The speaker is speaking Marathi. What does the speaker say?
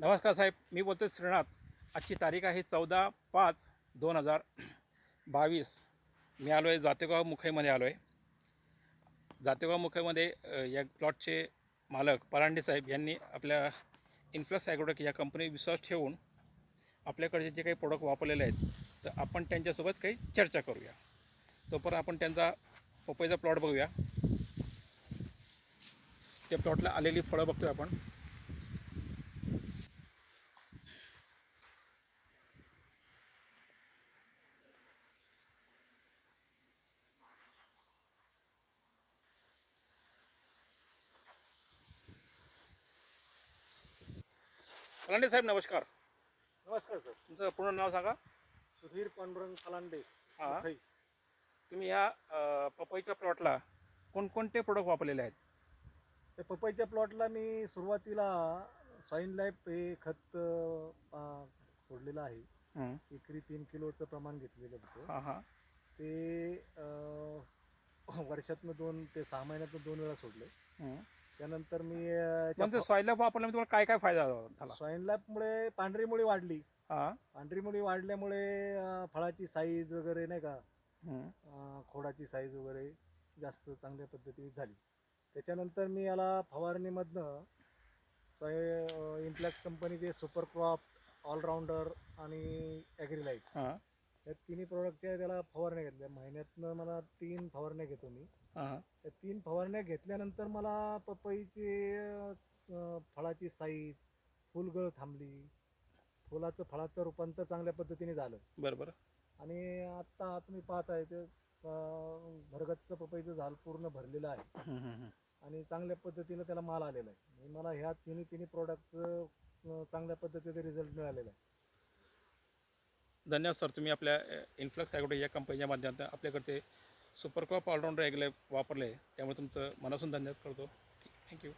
नमस्कार साहेब मी बोलतो आहे श्रीनाथ. आजची तारीख आहे चौदा पाच दोन हजार बावीस. मी आलो आहे जातेगाव मुखईमध्ये आलो आहे जातेगाव मुखईमध्ये या प्लॉटचे मालक परांडे साहेब यांनी आपल्या इन्फ्लक्स ॲग्रोटेक या कंपनी विश्वास ठेवून आपल्याकडचे जे काही प्रोडक्ट वापरलेले आहेत तर आपण त्यांच्यासोबत काही चर्चा करूया. तोपर्यंत आपण त्यांचा पपईचा प्लॉट बघूया. त्या प्लॉटला आलेली फळं बघतोय आपण. परांडे साहेब नमस्कार. नमस्कार सर. तुमचं पूर्ण नाव सांगा. सुधीर पांडुरंग फलांडे हा. तुम्ही या अ, पपईच्या प्लॉटला कोणकोणते प्रोडक्ट वापरलेले आहेत? त्या पपईच्या प्लॉटला मी सुरुवातीला सॉईन लाईफ हे खत अं, सोडलेलं आहे. हं. एकरी तीन किलोचं प्रमाण घेतलेलं होतं. हां हां. ते अं, वर्षातनं दोन ते सहा महिन्यातनं दोन वेळा सोडले. हं. त्यानंतर मी ते सॉईल वापरल्यामुळे तुम्हाला काय काय फायदा झाला सॉईन लाईफमुळे पांढरी मुळी वाढली. हां. पांढरी मुळी वाढल्यामुळे फळाची साईज वगैरे नाही का खोडाची साईज वगैरे जास्त चांगल्या पद्धतीने झाली. त्याच्यानंतर मी याला फवारणीमधनं सोय इम्प्लॅक्स कंपनीचे सुपर क्रॉप ऑलराऊंडर आणि ॲग्रीलाईट या तिन्ही प्रोडक्टच्या त्याला फवारण्या घेतल्या. महिन्यातनं मला तीन फवारण्या घेतो मी. हां त्या तीन फवारण्या घेतल्यानंतर मला पपईची अं, फळाची साईज फुलगळ थांबली. फुलाचं फळाचं रूपांतर चांगल्या पद्धतीने झालं. बरं बरं आणि आत्ता तुम्ही पाहताय ते अं, भरगतचं पपईचं झाड पूर्ण भरलेलं आहे. आणि आणि चांगल्या पद्धतीनं त्याला माल आलेला आहे. आणि मला ह्या तिन्ही तिन्ही प्रोडक्टचं चांगल्या पद्धतीने रिझल्ट मिळालेला आहे. धन्यवाद सर तुम्ही आपल्या इन्फ्लक्स ॲग्रोटेक या कंपनीच्या माध्यमातून आपल्याकडचे सुपर क्रॉप ऑलराऊंडर ॲग्ले वापरले. त्यामुळे तुमचं मनासून धन्यवाद करतो. थँक्यू